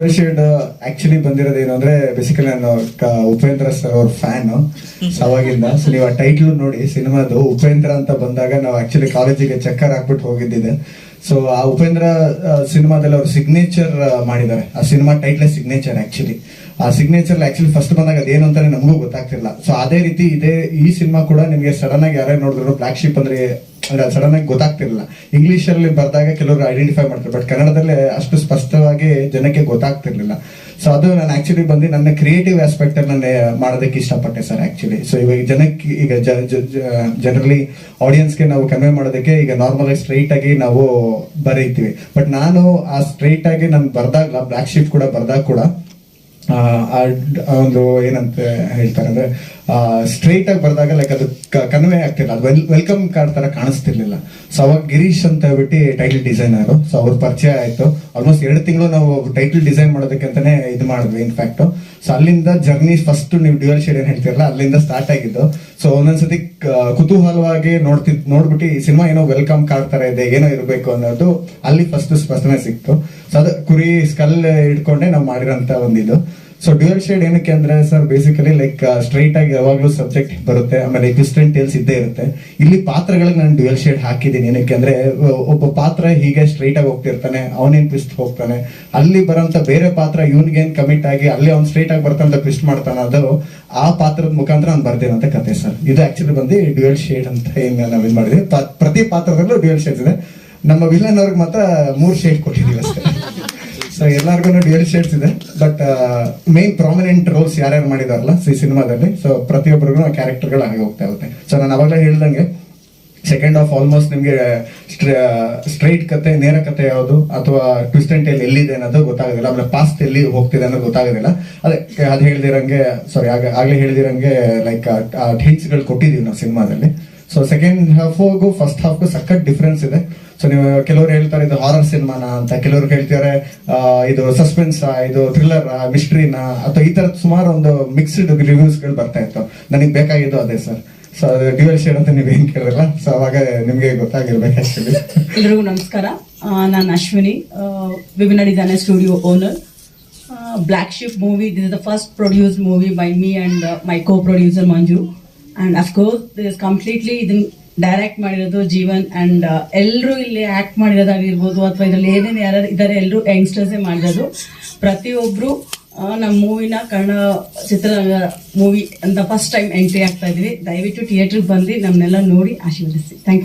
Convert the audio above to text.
Shade actually ಬಂದಿರೋದು ಏನು ಅಂದ್ರೆ ಬೇಸಿಕಲಿ ನಾನು ಉಪೇಂದ್ರ ಸರ್ ಅವ್ರ ಫ್ಯಾನ್ ಅವಾಗಿಂದ ಸೊ ನೀವು ಆ ಟೈಟ್ಲ್ ನೋಡಿ, ಸಿನಿಮಾದು ಉಪೇಂದ್ರ ಅಂತ ಬಂದಾಗ ನಾವು ಆಕ್ಚುಲಿ ಕಾಲೇಜಿಗೆ ಚಕ್ಕರ್ ಹಾಕ್ಬಿಟ್ಟು ಹೋಗಿದ್ದಿದೆ. ಸೊ ಆ ಉಪೇಂದ್ರ ಸಿನಿಮಾದಲ್ಲಿ ಅವ್ರ ಸಿಗ್ನೇಚರ್ ಮಾಡಿದ್ದಾರೆ. ಆ ಸಿನಿಮಾ ಟೈಟ್ಲೆ ಸಿಗ್ನೇಚರ್ ಆಕ್ಚುಲಿ ಆ ಸಿಗ್ನೇಚರ್ ಆಕ್ಚುಲಿ ಫಸ್ಟ್ ಬಂದಾಗ ಅದೇನು ಅಂತಾನೆ ನಮಗೂ ಗೊತ್ತಾಗ್ತಿಲ್ಲ ಸೊ ಅದೇ ರೀತಿ ಇದೇ ಈ ಸಿನಿಮಾ ಕೂಡ ನಿಮಗೆ ಸಡನ್ ಆಗಿ ಯಾರೇ ನೋಡಿದ್ರು ಬ್ಲಾಕ್ ಶಿಪ್ ಅಂದ್ರೆ ಅಂದ್ರೆ ಸಡನ್ ಆಗಿ ಗೊತ್ತಾಗ್ತಿರಲಿಲ್ಲ. ಇಂಗ್ಲಿಷ್ ಅಲ್ಲಿ ಬರ್ದಾಗ ಕೆಲವರು ಐಡೆಂಟಿಫೈ ಮಾಡ್ತಾರೆ ಬಟ್ ಕನ್ನಡದಲ್ಲಿ ಅಷ್ಟು ಸ್ಪಷ್ಟವಾಗಿ ಜನಕ್ಕೆ ಗೊತ್ತಾಗ್ತಿರ್ಲಿಲ್ಲ. ಸೊ ಅದು ನಾನು ಆಕ್ಚುಲಿ ಬಂದು ನನ್ನ ಕ್ರಿಯೇಟಿವ್ ಆಸ್ಪೆಕ್ಟ್ ನಾನು ಮಾಡೋದಕ್ಕೆ ಇಷ್ಟಪಟ್ಟೆ ಸರ್ ಆಕ್ಚುಲಿ ಸೊ ಇವಾಗ ಜನಕ್ಕೆ, ಈಗ ಜನರಲಿ ಆಡಿಯನ್ಸ್ಗೆ ನಾವು ಕನ್ವೆ ಮಾಡೋದಕ್ಕೆ ಈಗ ನಾರ್ಮಲ್ ಆಗಿ ಸ್ಟ್ರೈಟ್ ಆಗಿ ನಾವು ಬರೀತೀವಿ. ಬಟ್ ನಾನು ಆ ಸ್ಟ್ರೈಟ್ ಆಗಿ ನಾನು ಬರ್ದಾಗ ಬ್ಲಾಕ್ ಶೀಟ್ ಕೂಡ ಬರ್ದಾಗ ಕೂಡ ಒಂದು ಏನಂತ ಹೇಳ್ತಾರೆ ಅಂದ್ರೆ ಸ್ಟ್ರೈಟ್ ಆಗಿ ಬರ್ದಾಗ ಲೈಕ್ ಅದು ಕನ್ವೆ ಆಗ್ತಿಲ್ಲ. ಅದು ವೆಲ್ ವೆಲ್ಕಮ್ ಕಾರ್ಡ್ ತರ ಕಾಣಿಸ್ತಿರ್ಲಿಲ್ಲ. ಸೊ ಅವಾಗ ಗಿರೀಶ್ ಅಂತ ಹೇಳ್ಬಿಟ್ಟು ಟೈಟಲ್ ಡಿಸೈನರ್ ಸೊ ಅವ್ರ ಪರಿಚಯ ಆಯ್ತು. ಆಲ್ಮೋಸ್ಟ್ ಎರಡು ತಿಂಗಳು ನಾವು ಟೈಟಲ್ ಡಿಸೈನ್ ಮಾಡೋದಕ್ಕೆ ಅಂತಾನೆ ಇದು ಮಾಡಿದ್ವಿ ಇನ್ಫ್ಯಾಕ್ಟ್ ಸೊ ಅಲ್ಲಿಂದ ಜರ್ನಿ ಫಸ್ಟ್ ನೀವು ಡ್ಯೂಯಲ್ ಶೇಡ್ ಏನು ಹೇಳ್ತಿರಲ್ಲ, ಅಲ್ಲಿಂದ ಸ್ಟಾರ್ಟ್ ಆಗಿದ್ದು. ಸೊ ಒಂದೊಂದ್ಸತಿ ಕುತೂಹಲವಾಗಿ ನೋಡ್ತಿದ್ ನೋಡ್ಬಿಟ್ಟು ಈ ಸಿನಿಮಾ ಏನೋ ವೆಲ್ಕಮ್ ಕಾರ್ಡ್ ತರ ಇದೆ, ಏನೋ ಇರಬೇಕು ಅನ್ನೋದು ಅಲ್ಲಿ ಫಸ್ಟ್ ಸ್ಪಷ್ಟನೆ ಸಿಕ್ತು. ಸೊ ಅದು ಕುರಿ ಸ್ಕಲ್ ಇಟ್ಕೊಂಡೆ ನಾವು ಮಾಡಿರೋಂತ ಒಂದಿದು. ಸೊ ಡ್ಯೂಯಲ್ ಶೇಡ್ ಏನಕ್ಕೆ ಅಂದ್ರೆ ಸರ್ ಬೇಸಿಕಲಿ ಲೈಕ್ ಸ್ಟ್ರೈಟ್ ಆಗಿ ಯಾವಾಗ್ಲೂ ಸಬ್ಜೆಕ್ಟ್ ಬರುತ್ತೆ, ಆಮೇಲೆ ಡಿಸ್ಟೆಂಟ್ ಟೇಲ್ಸ್ ಇದ್ದೇ ಇರುತ್ತೆ. ಇಲ್ಲಿ ಪಾತ್ರಗಳಿಗೆ ನಾನು ಡ್ಯೂಯಲ್ ಶೇಡ್ ಹಾಕಿದ್ದೀನಿ. ಏನಕ್ಕೆ ಅಂದ್ರೆ ಒಬ್ಬ ಪಾತ್ರ ಹೀಗೆ ಸ್ಟ್ರೈಟ್ ಆಗಿ ಹೋಗ್ತಿರ್ತಾನೆ ಅವನೇನ್ ಪಿಸ್ಟ್ ಹೋಗ್ತಾನೆ. ಅಲ್ಲಿ ಬರೋಂತ ಬೇರೆ ಪಾತ್ರ ಇವನ್ಗೇನ್ ಕಮಿಟ್ ಆಗಿ, ಅಲ್ಲಿ ಅವ್ನು ಸ್ಟ್ರೈಟ್ ಆಗಿ ಬರ್ತಾನೆ ಪಿಸ್ಟ್ ಮಾಡ್ತಾನೆ ಅದು, ಆ ಪಾತ್ರದ ಮುಖಾಂತರ ನಾನು ಬರ್ದಿರೋಂಥ ಕತೆ ಸರ್ ಇದು ಆಕ್ಚುಲಿ ಬಂದು ಡ್ಯೂಯಲ್ ಶೇಡ್ ಅಂತ ಏನು ನಾವೇನ್ ಮಾಡಿದ್ವಿ. ಪ್ರತಿ ಪಾತ್ರದಲ್ಲೂ ಡ್ಯೂಯಲ್ ಶೇಡ್ ಇದೆ. ನಮ್ಮ ವಿಲನ್ ಅವ್ರಿಗೆ ಮಾತ್ರ ಮೂರು ಶೇಡ್ ಕೊಟ್ಟಿದ್ದೀವಿ ಅಷ್ಟೇ ಎಲ್ಲಾರ್ಗು ಡ್ಯೂಯಲ್ ಶೇಡ್ಸ್ ಇದೆ. ಬಟ್ ಮೇನ್ ಪ್ರಾಮಿನೆಂಟ್ ರೋಲ್ಸ್ ಯಾರ್ಯಾರು ಮಾಡಿದಾರಲ್ಲ, ಈ ಸಿನಿಮಾದಲ್ಲಿ ಸೊ ಪ್ರತಿಯೊಬ್ಬರಿಗೂ ಕ್ಯಾರೆಕ್ಟರ್ಗಳು ಆಗಿ ಹೋಗ್ತಾ ಇರುತ್ತೆ. ಸೊ ನಾನು ಅವಾಗಲೇ ಹೇಳ್ದಂಗೆ ಸೆಕೆಂಡ್ ಆಫ್ ಆಲ್ಮೋಸ್ಟ್ ನಿಮಗೆ ಸ್ಟ್ರೈಟ್ ಕತೆ, ನೇರ ಕತೆ ಯಾವುದು? ಅಥವಾ ಟ್ವಿಸ್ಟ್ ಅಂಡ್ ಟೇಲ್ ಎಲ್ಲಿದೆ ಅನ್ನೋದು ಗೊತ್ತಾಗೋದಿಲ್ಲ. ಆಮೇಲೆ ಪಾಸ್ಟ್ ಎಲ್ಲಿ ಹೋಗ್ತಿದೆ ಅನ್ನೋದು ಗೊತ್ತಾಗೋದಿಲ್ಲ. ಅದೇ, ಅದು ಹೇಳ್ದಿರಂಗೆ ಸಾರಿ ಆಗ ಆಗಲೇ ಹೇಳ್ದಿರಂಗೆ ಲೈಕ್ಗಳು ಕೊಟ್ಟಿದ್ದೀವಿ ನಾವು ಸಿನಿಮಾದಲ್ಲಿ. ಸೊ ಸೆಕೆಂಡ್ ಹಾಫ್ಗೂ ಫಸ್ಟ್ ಹಾಫ್ಗೂ ಸಖತ್ ಡಿಫ್ರೆನ್ಸ್ ಇದೆ. ಸೊ ನೀವು ಕೆಲವರು ಹೇಳ್ತಾರೆ, ಇದು ಹಾರರ್ ಸಿನಿಮಾನ ಅಂತ. ಕೆಲವರು ಹೇಳ್ತಾರೆ ಇದು ಸಸ್ಪೆನ್ಸ್ ಇದು ಥ್ರಿಲ್ಲರ್ ಮಿಸ್ಟ್ರಿನ ಅಥವಾ ಈ ತರದ ಸುಮಾರು ಒಂದು ಮಿಕ್ಸ್ಡ್ ರಿವ್ಯೂಸ್ಗಳು ಬರ್ತಾ ಇತ್ತು. ನನಗೆ ಬೇಕಾಗಿದ್ದು ಅದೇ ಸರ್ ಸೊ ಅದು ಶೇಡ್ ಅಂತ ನೀವೇನ್ ಸೊ ಅವಾಗ ನಿಮಗೆ ಗೊತ್ತಾಗಿರ್ಬೇಕು ಆ್ಯಕ್ಚುಲಿ ಎಲ್ರಿಗೂ ನಮಸ್ಕಾರ. ನಾನು Ashwini. Vibhinna designer studio owner black ship movie this is the first produce movie by me and my co producer Manju and of course this completely ಇದನ್ನು direct ಮಾಡಿರೋದು ಜೀವನ್ ಅಂಡ್ ಎಲ್ಲರೂ ಇಲ್ಲಿ ಆಕ್ಟ್ ಮಾಡಿರೋದಾಗಿರ್ಬೋದು ಅಥವಾ ಇದರಲ್ಲಿ ಏನೇನು ಯಾರು ಇದ್ದಾರೆ ಎಲ್ಲರೂ ಯಂಗ್ಸ್ಟರ್ಸೇ ಮಾಡಿರೋದು. ಪ್ರತಿಯೊಬ್ಬರು ನಮ್ಮ ಮೂವಿನ ಕನ್ನಡ ಚಿತ್ರರಂಗ ಮೂವಿ ಅಂತ ಫಸ್ಟ್ ಟೈಮ್ ಎಂಟ್ರಿ ಆಗ್ತಾ ಇದ್ವಿ. ದಯವಿಟ್ಟು ಥಿಯೇಟ್ರಿಗೆ ಬಂದು ನಮ್ಮನ್ನೆಲ್ಲ ನೋಡಿ ಆಶೀರ್ವದಿಸಿ. Thank you